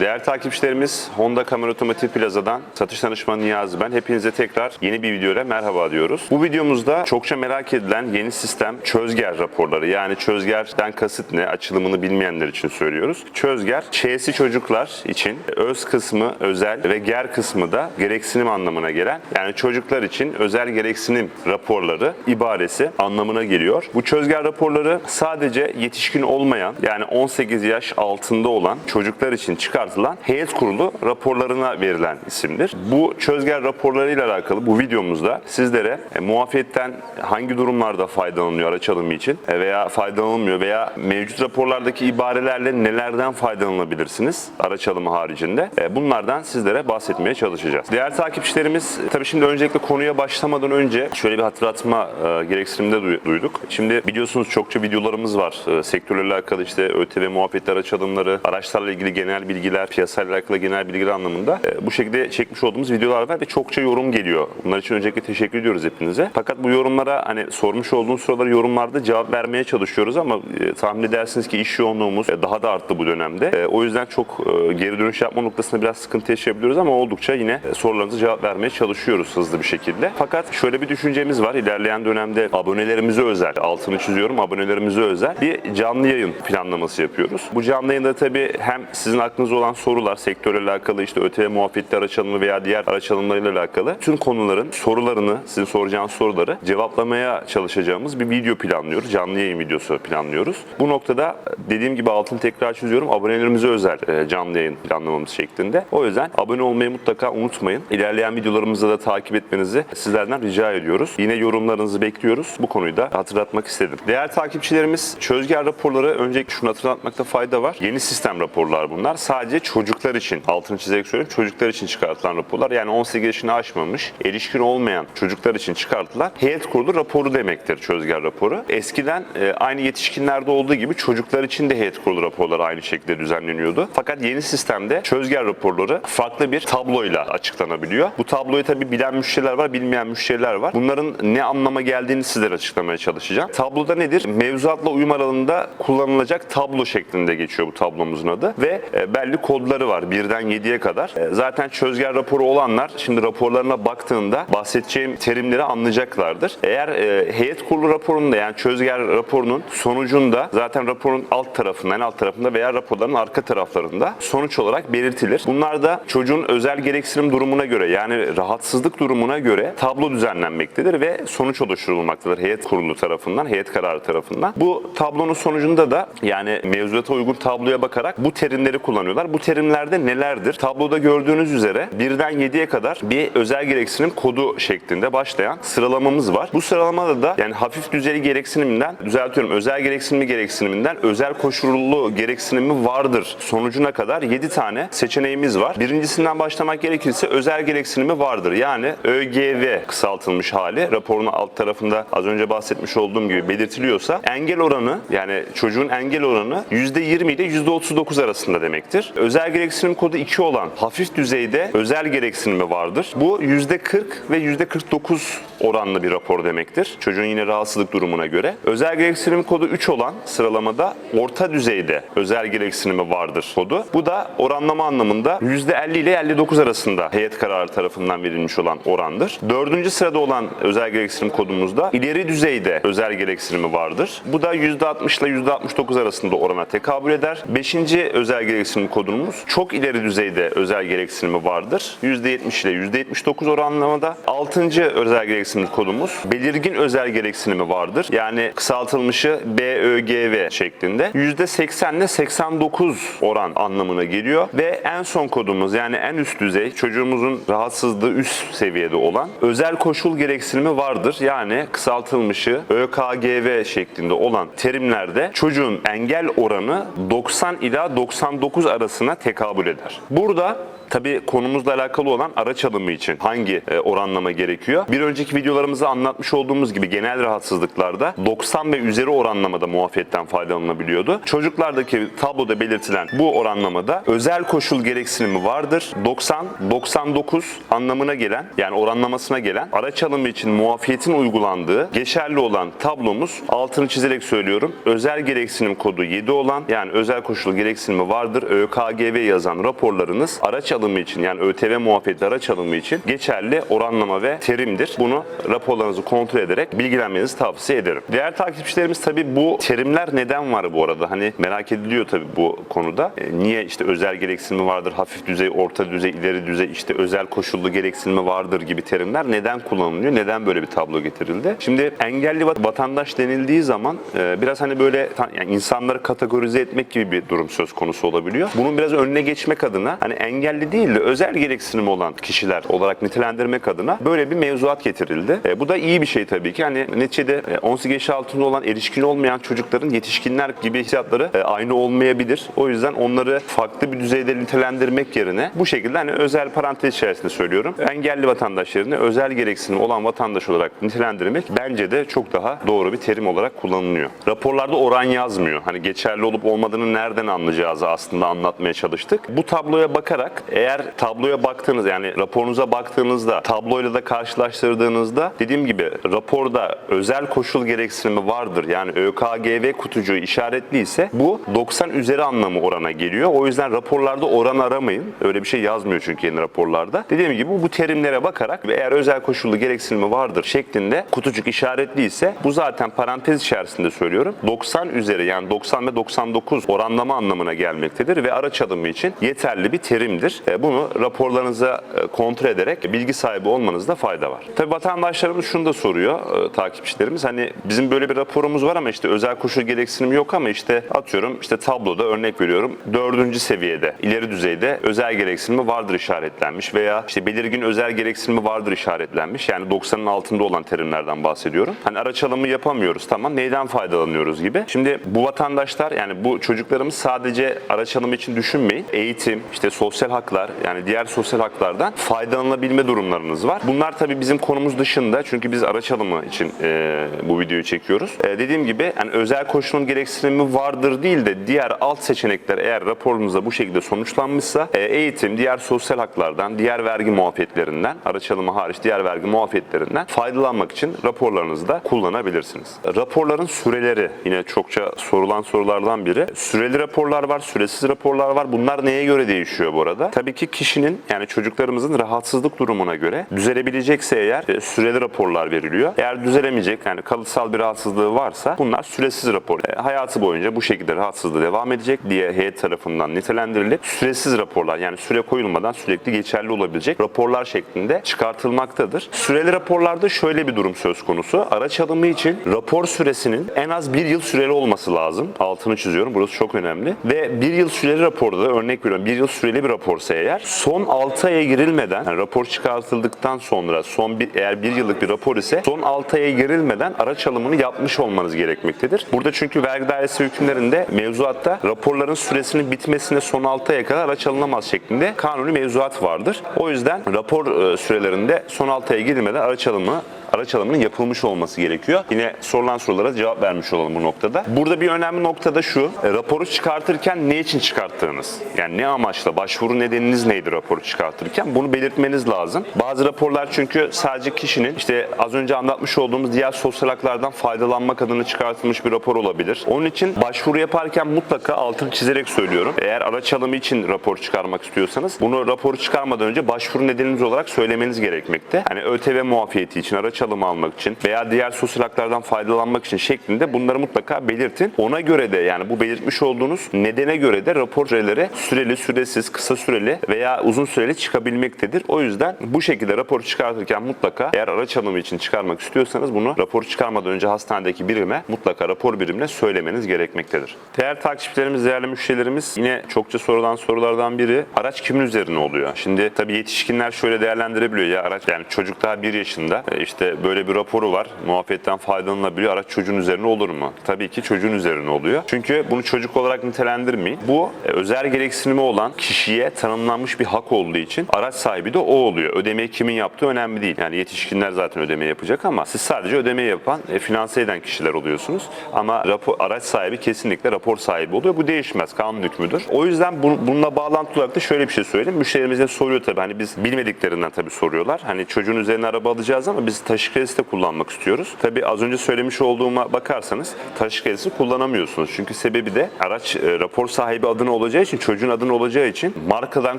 Değerli takipçilerimiz Honda Kamera Otomotiv Plaza'dan satış danışmanı Niyazi ben. Hepinize tekrar yeni bir videoyla merhaba diyoruz. Bu videomuzda çokça merak edilen yeni sistem çözger raporları. Yani çözgerden kasıt ne? Açılımını bilmeyenler için söylüyoruz. Çözger, Ç'si çocuklar için öz kısmı özel ve ger kısmı da gereksinim anlamına gelen yani çocuklar için özel gereksinim raporları ibaresi anlamına geliyor. Bu çözger raporları sadece yetişkin olmayan yani 18 yaş altında olan çocuklar için çıkartılan heyet kurulu raporlarına verilen isimdir. Bu çözger raporlarıyla alakalı bu videomuzda sizlere e, muafiyetten hangi durumlarda faydalanıyor araç alımı için e, veya faydalanılmıyor veya mevcut raporlardaki ibarelerle nelerden faydalanabilirsiniz araç alımı haricinde e, bunlardan sizlere bahsetmeye çalışacağız. Değerli takipçilerimiz tabii şimdi öncelikle konuya başlamadan önce şöyle bir hatırlatma e, gereksinimde duy- duyduk. Şimdi biliyorsunuz çokça videolarımız var. E, sektörle alakalı işte ÖTV muhabbetler araç alımları, araçlarla ilgili genel bilgiler, piyasayla alakalı genel bilgiler anlamında e, bu şekilde çekmiş olduğumuz videolar var ve çokça yorum geliyor. Bunlar için öncelikle teşekkür ediyoruz hepinize. Fakat bu yorumlara hani sormuş olduğunuz soruları yorumlarda cevap vermeye çalışıyoruz ama e, tahmin edersiniz ki iş yoğunluğumuz e, daha da arttı bu dönemde. E, o yüzden çok e, geri dönüş yapma noktasında biraz sıkıntı yaşayabiliyoruz ama oldukça yine e, sorularınıza cevap vermeye çalışıyoruz hızlı bir şekilde. Fakat şöyle bir düşüncemiz var. İlerleyen dönemde abonelerimize özel, altını çiziyorum abonelerimize özel bir canlı yayın planlaması yapıyoruz. Bu canlı yayında tabii hem sizin aklınızda olan sorular, sektörle alakalı işte ÖTV muhabbetli araç veya diğer araç alımlarıyla alakalı tüm konuların sorularını, sizin soracağınız soruları cevaplamaya çalışacağımız bir video planlıyoruz. Canlı yayın videosu planlıyoruz. Bu noktada dediğim gibi altını tekrar çiziyorum. Abonelerimize özel e, canlı yayın planlamamız şeklinde. O yüzden abone olmayı mutlaka unutmayın. İlerleyen videolarımızda da takip etmenizi sizlerden rica ediyoruz. Yine yorumlarınızı bekliyoruz. Bu konuyu da hatırlatmak istedim. Değerli takipçilerimiz çözger raporları öncelikle şunu hatırlatmakta fayda var. Yeni sistem raporlar bunlar. Sadece çocuklar için, altını çizerek söyleyeyim, çocuklar için çıkartılan raporlar. Yani 18 yaşını aşmamış, erişkin olmayan çocuklar için çıkartılan heyet kurulu raporu demektir çözger raporu. Eskiden e, aynı yetişkinlerde olduğu gibi çocuklar için de heyet kurulu raporları aynı şekilde düzenleniyordu. Fakat yeni sistemde çözger raporları farklı bir tabloyla açıklanabiliyor. Bu tabloyu tabi bilen müşteriler var, bilmeyen müşteriler var. Bunların ne anlama geldiğini sizlere açıklamaya çalışacağım. Tabloda nedir? Mevzuatla uyum aralığında kullanılacak tablo şeklinde geçiyor bu tablomuzun adı ve e, belli kodları var birden 7'ye kadar. E, Zaten çözger raporu olanlar şimdi raporlarına baktığında bahsedeceğim terimleri anlayacaklardır. Eğer e, heyet kurulu raporunda yani çözger raporunun sonucunda zaten raporun alt tarafında en alt tarafında veya raporların arka taraflarında sonuç olarak belirtilir. Bunlar da çocuğun özel gereksinim durumuna göre yani rahatsızlık durumuna göre tablo düzenlenmektedir ve sonuç oluşturulmaktadır heyet kurulu tarafından, heyet kararı tarafından. Bu tablonun sonucunda da yani mevzuata uygun tabloya bakarak bu terimleri kullanıyorlar. Bu terimlerde nelerdir? Tabloda gördüğünüz üzere birden 7'ye kadar bir özel gereksinim kodu şeklinde başlayan sıralamamız var. Bu sıralamada da yani hafif düzeyli gereksiniminden düzeltiyorum özel gereksinimi gereksiniminden özel koşullu gereksinimi vardır sonucuna kadar 7 tane seçeneğimiz var. Birincisinden başlamak gerekirse özel gereksinimi vardır. Yani ÖGV kısaltılmış hali raporun alt tarafında az önce bahsetmiş olduğum gibi belirtiliyorsa engel oranı yani çocuğun engel oranı %20 ile %39 arasında demektir. Özel gereksinim kodu 2 olan hafif düzeyde özel gereksinimi vardır. Bu %40 ve %49 oranlı bir rapor demektir. Çocuğun yine rahatsızlık durumuna göre. Özel gereksinim kodu 3 olan sıralamada orta düzeyde özel gereksinimi vardır kodu. Bu da oranlama anlamında %50 ile 59 arasında heyet kararı tarafından verilmiş olan orandır. Dördüncü sırada olan özel gereksinim kodumuzda ileri düzeyde özel gereksinimi vardır. Bu da %60 ile %69 arasında orana tekabül eder. Beşinci özel gereksinim kodumuz çok ileri düzeyde özel gereksinimi vardır. %70 ile %79 oranlamada. Altıncı özel gereksinim kodumuz belirgin özel gereksinimi vardır. Yani kısaltılmışı BÖGV şeklinde. %80 ile 89 oran anlamına geliyor. Ve en son kodumuz yani en üst düzey çocuğumuzun rahatsızlığı üst seviyede olan özel koşul gereksinimi vardır. Yani kısaltılmışı ÖKGV şeklinde olan terimlerde çocuğun engel oranı 90 ila 99 arasına tekabül eder. Burada Tabii konumuzla alakalı olan araç alımı için hangi e, oranlama gerekiyor? Bir önceki videolarımızda anlatmış olduğumuz gibi genel rahatsızlıklarda 90 ve üzeri oranlamada muafiyetten faydalanılabiliyordu. Çocuklardaki tabloda belirtilen bu oranlamada özel koşul gereksinimi vardır. 90, 99 anlamına gelen yani oranlamasına gelen araç alımı için muafiyetin uygulandığı geçerli olan tablomuz altını çizerek söylüyorum. Özel gereksinim kodu 7 olan yani özel koşul gereksinimi vardır. ÖKG ÖKGV yazan raporlarınız araç alımı için yani ÖTV muafiyetli araç alımı için geçerli oranlama ve terimdir. Bunu raporlarınızı kontrol ederek bilgilenmenizi tavsiye ederim. Diğer takipçilerimiz tabii bu terimler neden var bu arada? Hani merak ediliyor tabii bu konuda. E, niye işte özel gereksinimi vardır, hafif düzey, orta düzey, ileri düzey, işte özel koşullu gereksinimi vardır gibi terimler neden kullanılıyor? Neden böyle bir tablo getirildi? Şimdi engelli vat- vatandaş denildiği zaman e, biraz hani böyle yani insanları kategorize etmek gibi bir durum söz konusu olabiliyor. Bunun biraz önüne geçmek adına hani engelli değil de özel gereksinimi olan kişiler olarak nitelendirmek adına böyle bir mevzuat getirildi. E, bu da iyi bir şey tabii ki. Hani neticede e, 18 yaş altında olan erişkin olmayan çocukların yetişkinler gibi hissiyatları e, aynı olmayabilir. O yüzden onları farklı bir düzeyde nitelendirmek yerine bu şekilde hani özel parantez içerisinde söylüyorum. Engelli vatandaş yerine özel gereksinim olan vatandaş olarak nitelendirmek bence de çok daha doğru bir terim olarak kullanılıyor. Raporlarda oran yazmıyor. Hani geçerli olup olmadığını nereden anlayacağızı aslında anlatmaya çalıştık. Bu tabloya bakarak eğer tabloya baktığınız yani raporunuza baktığınızda tabloyla da karşılaştırdığınızda dediğim gibi raporda özel koşul gereksinimi vardır. Yani ÖKGV kutucuğu işaretliyse bu 90 üzeri anlamı orana geliyor. O yüzden raporlarda oran aramayın. Öyle bir şey yazmıyor çünkü yeni raporlarda. Dediğim gibi bu terimlere bakarak ve eğer özel koşullu gereksinimi vardır şeklinde kutucuk işaretliyse bu zaten parantez içerisinde söylüyorum. 90 üzeri yani 90 ve 99 oranlama anlamına gelmektedir ve araç alımı için yeterli bir terimdir. E, Bunu raporlarınıza e, kontrol ederek bilgi sahibi olmanızda fayda var. Tabii vatandaşlarımız şunu da soruyor e, takipçilerimiz. Hani bizim böyle bir raporumuz var ama işte özel koşul gereksinimi yok ama işte atıyorum işte tabloda örnek veriyorum dördüncü seviyede ileri düzeyde özel gereksinimi vardır işaretlenmiş veya işte belirgin özel gereksinimi vardır işaretlenmiş. Yani 90'ın altında olan terimlerden bahsediyorum. Hani araç alımı yapamıyoruz tamam neyden faydalanıyoruz gibi. Şimdi bu vatandaşlar yani bu çocuklarımız sadece araç alımı için düşünmeyin. Eğitim, işte sosyal haklar yani diğer sosyal haklardan faydalanabilme durumlarınız var. Bunlar tabii bizim konumuz dışında çünkü biz araç alımı için e, bu videoyu çekiyoruz. E, dediğim gibi yani özel koşulun gereksinimi vardır değil de diğer alt seçenekler eğer raporunuzda bu şekilde sonuçlanmışsa e, eğitim, diğer sosyal haklardan, diğer vergi muafiyetlerinden, araç alımı hariç diğer vergi muafiyetlerinden faydalanmak için raporlarınızda kullanabilirsiniz. Raporların süreleri yine çokça sorulan sorulardan biri. Süreli raporlar var, süresiz raporlar var. Bunlar neye göre değişiyor bu arada? Tabii ki kişinin yani çocuklarımızın rahatsızlık durumuna göre düzelebilecekse eğer e, süreli raporlar veriliyor. Eğer düzelemeyecek yani kalıtsal bir rahatsızlığı varsa bunlar süresiz rapor. E, hayatı boyunca bu şekilde rahatsızlığı devam edecek diye heyet tarafından nitelendirilip süresiz raporlar yani süre koyulmadan sürekli geçerli olabilecek raporlar şeklinde çıkartılmaktadır. Süreli raporlarda şöyle bir durum söz konusu. Araç alımı için rapor süresinin en az bir yıl süreli olması lazım. Altını çiziyorum. Burası çok önemli. Ve bir yıl süreli raporda da örnek veriyorum. Bir yıl süreli bir raporsa eğer son 6 aya girilmeden yani rapor çıkartıldıktan sonra son bir eğer bir yıllık bir rapor ise son 6 aya girilmeden araç alımını yapmış olmanız gerekmektedir. Burada çünkü vergi dairesi hükümlerinde mevzuatta raporların süresinin bitmesine son 6 aya kadar araç alınamaz şeklinde kanuni mevzuat vardır. O yüzden rapor e, sürelerinde son 6 aya girilmeden araç alımı araç alımının yapılmış olması gerekiyor. Yine sorulan sorulara cevap vermiş olalım bu noktada. Burada bir önemli nokta da şu. e, Raporu çıkartırken ne için çıkarttığınız? Yani ne amaçla? Başvuru nedeniniz neydi raporu çıkartırken? Bunu belirtmeniz lazım. Bazı raporlar çünkü sadece kişinin işte az önce anlatmış olduğumuz diğer sosyal haklardan faydalanmak adına çıkartılmış bir rapor olabilir. Onun için başvuru yaparken mutlaka altını çizerek söylüyorum. Eğer araç alımı için rapor çıkarmak istiyorsanız bunu raporu çıkarmadan önce başvuru nedeniniz olarak söylemeniz gerekmekte. Hani ÖTV muafiyeti için, araç alımı almak için veya diğer sosyal haklardan faydalanmak için şeklinde bunları mutlaka belirtin. Ona göre de yani bu belirtmiş olduğunuz nedene göre de rapor süreleri süreli, süresiz, kısa süreli veya uzun süreli çıkabilmektedir. O yüzden bu şekilde raporu çıkartırken mutlaka eğer araç alımı için çıkarmak istiyorsanız bunu raporu çıkarmadan önce hastanedeki birime mutlaka rapor birimine söylemeniz gerekmektedir. Değerli takipçilerimiz, değerli müşterilerimiz yine çokça sorulan sorulardan biri araç kimin üzerine oluyor? Şimdi tabii yetişkinler şöyle değerlendirebiliyor ya araç yani çocuk daha 1 yaşında e, böyle bir raporu var muafiyetten faydalanılabiliyor araç çocuğun üzerine olur mu? Tabii ki çocuğun üzerine oluyor. Çünkü bunu çocuk olarak nitelendirmeyin. Bu e, özel gereksinimi olan kişiye tanımlanmış bir hak olduğu için araç sahibi de o oluyor. Ödemeyi kimin yaptığı önemli değil. Yani yetişkinler zaten ödeme yapacak ama siz sadece ödemeyi yapan, e, finanse eden kişiler oluyorsunuz. Ama rapor, araç sahibi kesinlikle rapor sahibi oluyor. Bu değişmez. Kanun hükmüdür. O yüzden bu- bununla bağlantılı olarak da şöyle bir şey söyleyeyim. Müşterimiz de soruyor tabii. Hani biz bilmediklerinden tabii soruyorlar. Hani çocuğun üzerine araba alacağız ama biz taşı taşıt kredisi de kullanmak istiyoruz. Tabii az önce söylemiş olduğuma bakarsanız taşıt kredisi kullanamıyorsunuz. Çünkü sebebi de araç e, rapor sahibi adına olacağı için, çocuğun adına olacağı için markadan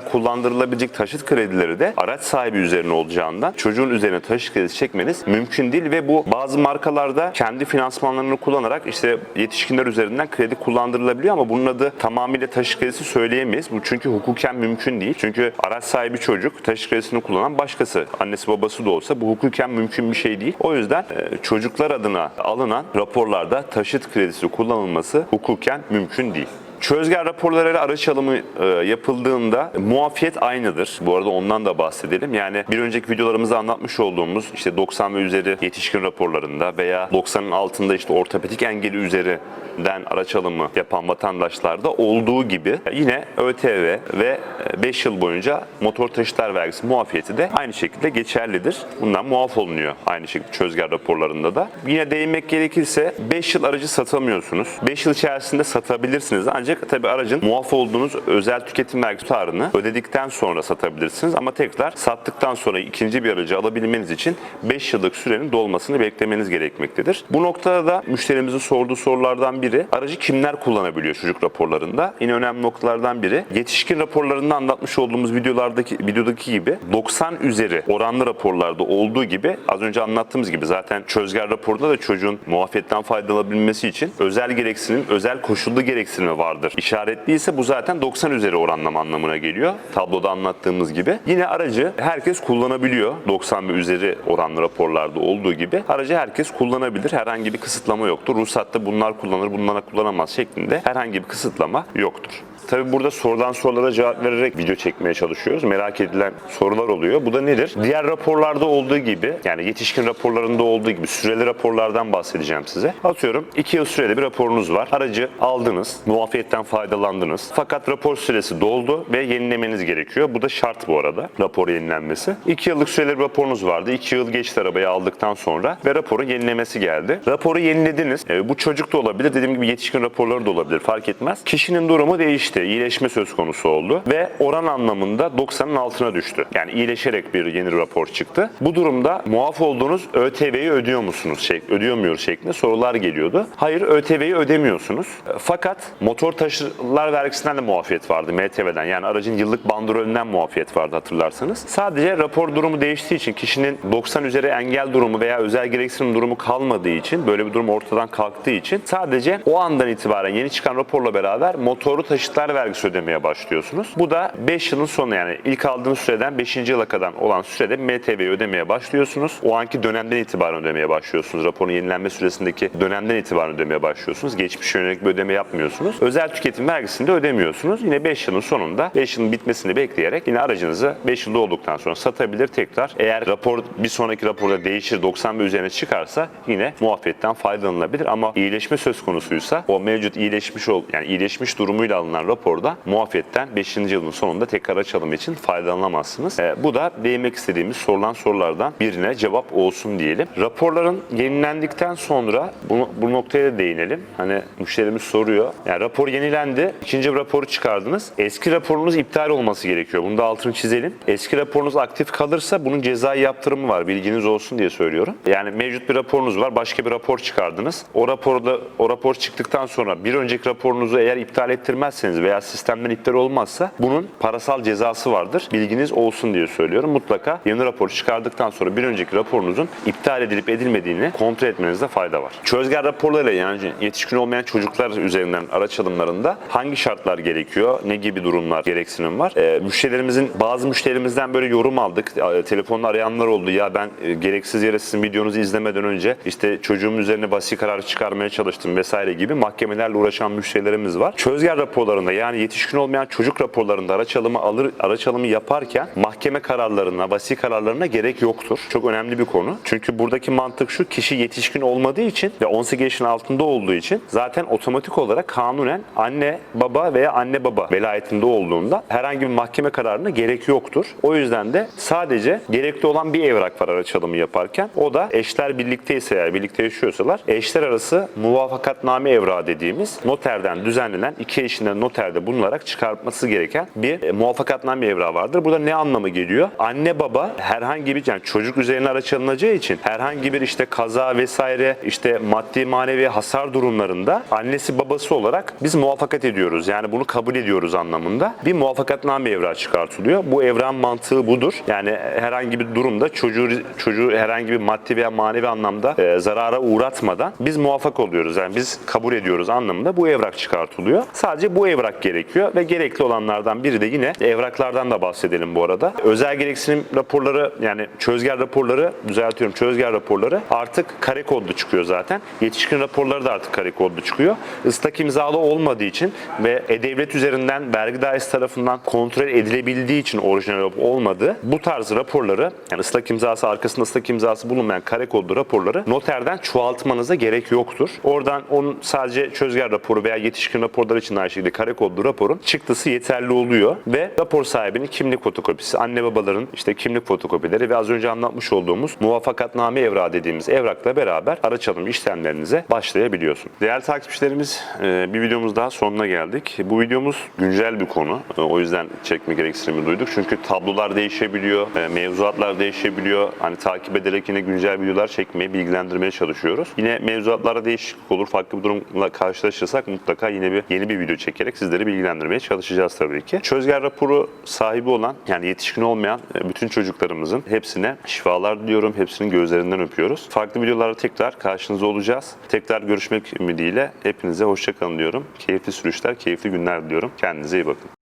kullandırılabilecek taşıt kredileri de araç sahibi üzerine olacağından çocuğun üzerine taşıt kredisi çekmeniz mümkün değil ve bu bazı markalarda kendi finansmanlarını kullanarak işte yetişkinler üzerinden kredi kullandırılabiliyor ama bunun adı tamamıyla taşıt kredisi söyleyemeyiz. Bu çünkü hukuken mümkün değil. Çünkü araç sahibi çocuk taşıt kredisini kullanan başkası. Annesi babası da olsa bu hukuken mümkün bir şey değil. O yüzden e, çocuklar adına alınan raporlarda taşıt kredisi kullanılması hukuken mümkün değil. Çözger raporlarıyla araç alımı e, yapıldığında muafiyet aynıdır. Bu arada ondan da bahsedelim. Yani bir önceki videolarımızda anlatmış olduğumuz işte 90 ve üzeri yetişkin raporlarında veya 90'ın altında işte ortopedik engeli üzerinden araç alımı yapan vatandaşlarda olduğu gibi yine ÖTV ve 5 yıl boyunca motor taşıtlar vergisi muafiyeti de aynı şekilde geçerlidir. Bundan muaf olunuyor aynı şekilde çözger raporlarında da. Yine değinmek gerekirse 5 yıl aracı satamıyorsunuz. 5 yıl içerisinde satabilirsiniz ancak tabi aracın muaf olduğunuz özel tüketim vergi tutarını ödedikten sonra satabilirsiniz ama tekrar sattıktan sonra ikinci bir aracı alabilmeniz için 5 yıllık sürenin dolmasını beklemeniz gerekmektedir. Bu noktada da müşterimizin sorduğu sorulardan biri aracı kimler kullanabiliyor çocuk raporlarında? Yine önemli noktalardan biri yetişkin raporlarında anlatmış olduğumuz videolardaki videodaki gibi 90 üzeri oranlı raporlarda olduğu gibi az önce anlattığımız gibi zaten çözger raporunda da çocuğun muafiyetten faydalanabilmesi için özel gereksinim, özel koşullu gereksinimi vardır. İşaretliyse bu zaten 90 üzeri oranlama anlamına geliyor. Tabloda anlattığımız gibi. Yine aracı herkes kullanabiliyor. 90 ve üzeri oranlı raporlarda olduğu gibi aracı herkes kullanabilir. Herhangi bir kısıtlama yoktur. Ruhsatta bunlar kullanır, bunlar kullanamaz şeklinde herhangi bir kısıtlama yoktur. Tabi burada sorulan sorulara cevap vererek video çekmeye çalışıyoruz. Merak edilen sorular oluyor. Bu da nedir? Diğer raporlarda olduğu gibi yani yetişkin raporlarında olduğu gibi süreli raporlardan bahsedeceğim size. Atıyorum 2 yıl süreli bir raporunuz var. Aracı aldınız, muafiyetten faydalandınız. Fakat rapor süresi doldu ve yenilemeniz gerekiyor. Bu da şart bu arada rapor yenilenmesi. 2 yıllık süreli bir raporunuz vardı. 2 yıl geçti arabayı aldıktan sonra ve raporun yenilemesi geldi. Raporu yenilediniz. E, bu çocuk da olabilir. Dediğim gibi yetişkin raporları da olabilir. Fark etmez. Kişinin durumu değişti. İyileşme söz konusu oldu ve oran anlamında 90'ın altına düştü. Yani iyileşerek bir yeni rapor çıktı. Bu durumda muaf olduğunuz ÖTV'yi ödüyor musunuz? Şey, ödüyormuyor şeklinde sorular geliyordu. Hayır ÖTV'yi ödemiyorsunuz. Fakat motor taşıtlar vergisinden de muafiyet vardı MTV'den. Yani aracın yıllık bandrolünden muafiyet vardı hatırlarsanız. Sadece rapor durumu değiştiği için kişinin 90 üzeri engel durumu veya özel gereksinim durumu kalmadığı için böyle bir durum ortadan kalktığı için sadece o andan itibaren yeni çıkan raporla beraber motoru taşıtlar vergisi ödemeye başlıyorsunuz. Bu da 5 yılın sonu yani ilk aldığınız süreden 5. yıla kadar olan sürede MTV'yi ödemeye başlıyorsunuz. O anki dönemden itibaren ödemeye başlıyorsunuz. Raporun yenilenme süresindeki dönemden itibaren ödemeye başlıyorsunuz. Geçmişe yönelik bir ödeme yapmıyorsunuz. Özel tüketim vergisini de ödemiyorsunuz. Yine 5 yılın sonunda 5 yılın bitmesini bekleyerek yine aracınızı 5 yılda olduktan sonra satabilir tekrar. Eğer rapor bir sonraki raporda değişir 90 ve üzerine çıkarsa yine muafiyetten faydalanılabilir ama iyileşme söz konusuysa o mevcut iyileşmiş ol yani iyileşmiş durumuyla alınan raporda muafiyetten 5. yılın sonunda tekrar araç alımı için faydalanamazsınız. E, bu da değinmek istediğimiz sorulan sorulardan birine cevap olsun diyelim. Raporların yenilendikten sonra bu, bu noktaya da değinelim. Hani müşterimiz soruyor. Yani rapor yenilendi. ikinci bir raporu çıkardınız. Eski raporunuz iptal olması gerekiyor. Bunu da altını çizelim. Eski raporunuz aktif kalırsa bunun cezai yaptırımı var. Bilginiz olsun diye söylüyorum. Yani mevcut bir raporunuz var. Başka bir rapor çıkardınız. O raporda o rapor çıktıktan sonra bir önceki raporunuzu eğer iptal ettirmezseniz veya sistemden iptal olmazsa bunun parasal cezası vardır. Bilginiz olsun diye söylüyorum. Mutlaka yeni rapor çıkardıktan sonra bir önceki raporunuzun iptal edilip edilmediğini kontrol etmenizde fayda var. Çözger raporlarıyla yani yetişkin olmayan çocuklar üzerinden araç alımlarında hangi şartlar gerekiyor? Ne gibi durumlar gereksinim var? Ee, müşterilerimizin bazı müşterimizden böyle yorum aldık. E, telefonla arayanlar oldu. Ya ben e, gereksiz yere sizin videonuzu izlemeden önce işte çocuğum üzerine vasi kararı çıkarmaya çalıştım vesaire gibi mahkemelerle uğraşan müşterilerimiz var. Çözger raporlarında yani yetişkin olmayan çocuk raporlarında araç alımı alır araç alımı yaparken mahkeme kararlarına, vasi kararlarına gerek yoktur. Çok önemli bir konu. Çünkü buradaki mantık şu kişi yetişkin olmadığı için ve 18 yaşın altında olduğu için zaten otomatik olarak kanunen anne baba veya anne baba velayetinde olduğunda herhangi bir mahkeme kararına gerek yoktur. O yüzden de sadece gerekli olan bir evrak var araç alımı yaparken. O da eşler birlikteyse eğer birlikte yaşıyorsalar eşler arası muvafakatname evrağı dediğimiz noterden düzenlenen iki eşinden noter noterde bulunarak çıkartması gereken bir e, muvaffakatname evrağı vardır. Burada ne anlamı geliyor? Anne baba herhangi bir yani çocuk üzerine araç alınacağı için herhangi bir işte kaza vesaire işte maddi manevi hasar durumlarında annesi babası olarak biz muvaffakat ediyoruz. Yani bunu kabul ediyoruz anlamında. Bir muvaffakatname evrağı çıkartılıyor. Bu evran mantığı budur. Yani herhangi bir durumda çocuğu çocuğu herhangi bir maddi veya manevi anlamda e, zarara uğratmadan biz muvaffak oluyoruz. Yani biz kabul ediyoruz anlamında bu evrak çıkartılıyor. Sadece bu evrak gerekiyor ve gerekli olanlardan biri de yine evraklardan da bahsedelim bu arada. Özel gereksinim raporları yani çözger raporları düzeltiyorum çözger raporları artık kare kodlu çıkıyor zaten. Yetişkin raporları da artık kare kodlu çıkıyor. Islak imzalı olmadığı için ve E-Devlet üzerinden vergi dairesi tarafından kontrol edilebildiği için orijinal olmadığı bu tarz raporları yani ıslak imzası arkasında ıslak imzası bulunmayan kare kodlu raporları noterden çoğaltmanıza gerek yoktur. Oradan onun sadece çözger raporu veya yetişkin raporları için aynı şekilde kare kodlu raporun çıktısı yeterli oluyor ve rapor sahibinin kimlik fotokopisi, anne babaların işte kimlik fotokopileri ve az önce anlatmış olduğumuz muvaffakatname evrağı dediğimiz evrakla beraber araç alım işlemlerinize başlayabiliyorsun. Değerli takipçilerimiz e, bir videomuz daha sonuna geldik. Bu videomuz güncel bir konu. E, O yüzden çekme gereksinimi duyduk. Çünkü tablolar değişebiliyor, e, mevzuatlar değişebiliyor. Hani takip ederek yine güncel videolar çekmeye, bilgilendirmeye çalışıyoruz. Yine mevzuatlarda değişiklik olur. Farklı bir durumla karşılaşırsak mutlaka yine bir yeni bir video çekerek sizleri bilgilendirmeye çalışacağız tabii ki. Çözger raporu sahibi olan yani yetişkin olmayan e, bütün çocuklarımızın hepsine şifalar diliyorum. Hepsinin gözlerinden öpüyoruz. Farklı videolarda tekrar karşınızda olacağız. Tekrar görüşmek ümidiyle hepinize hoşçakalın diyorum. Keyifli sürüşler, keyifli günler diliyorum. Kendinize iyi bakın.